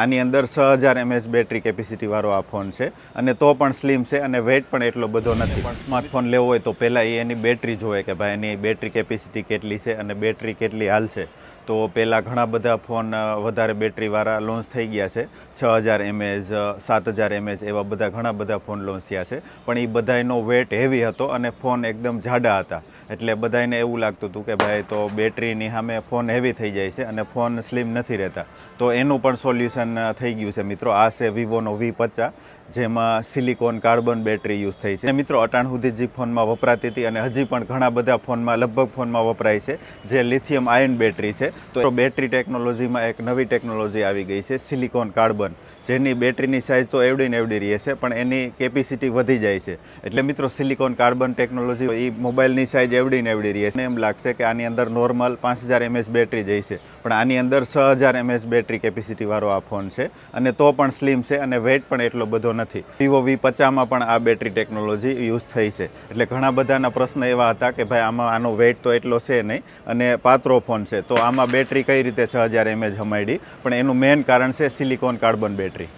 આની અંદર છ હજાર એમએચ બેટરી કેપેસિટીવાળો આ ફોન છે. અને તો પણ સ્લિમ છે અને વેટ પણ એટલો બધો નથી. પણ સ્માર્ટફોન લેવો હોય તો પહેલાં એ એની બેટરી જોવે કે ભાઈ એની બેટરી કેપેસિટી કેટલી છે અને બેટરી કેટલી હાલશે તો પહેલાં ઘણા બધા ફોન વધારે બેટરીવાળા લોન્ચ થઈ ગયા છે. છ હજાર એમએચ સાત હજાર એમએચ એવા બધા ઘણા બધા ફોન લોન્ચ થયા છે. પણ એ બધાયનો વેટ હેવી હતો અને ફોન એકદમ જાડા હતા. એટલે બધાને એવું લાગતું હતું કે ભાઈ તો બેટરીની સામે ફોન હેવી થઈ જાય છે અને ફોન સ્લિમ નથી રહેતા. તો એનું પણ સોલ્યુશન થઈ ગયું છે મિત્રો. આ છે વિવોનો વી પચાસ, જેમાં સિલિકોન કાર્બન બેટરી યુઝ થઈ છે. મિત્રો, અટાણ સુધી જે ફોનમાં વપરાતી હતી અને હજી પણ ઘણા બધા ફોનમાં, લગભગ ફોનમાં વપરાય છે, જે લિથિયમ આયન બેટરી છે. તો બેટરી ટેકનોલોજીમાં એક નવી ટેકનોલોજી આવી ગઈ છે સિલિકોન કાર્બન જેની બેટરીની સાઇઝ તો એવડી ને એવડી રહે છે, પણ એની કેપેસિટી વધી જાય છે. એટલે મિત્રો સિલિકોન કાર્બન ટેકનોલોજી એ મોબાઈલની સાઇઝ એવડી ને એવડી રહે છે. એમ લાગશે કે આની અંદર નોર્મલ પાંચ હજાર એમએચ બેટરી જાય છે. પણ આની અંદર છ હજાર એમએચ બેટરી કેપેસિટીવાળો આ ફોન છે અને તો પણ સ્લિમ છે અને વેટ પણ એટલો બધો નથી. વિવો વી પચાસમાં પણ આ બેટરી ટેકનોલોજી યુઝ થઈ છે. એટલે ઘણા બધાના પ્રશ્ન એવા હતા કે ભાઈ આમાં આનો વેટ તો એટલો છે નહીં અને પાત્રો ફોન છે. તો આમાં બેટરી કઈ રીતે છ હજાર એમએચ હમાયડી? પણ એનું મેઇન કારણ છે સિલિકોન કાર્બન બેટરી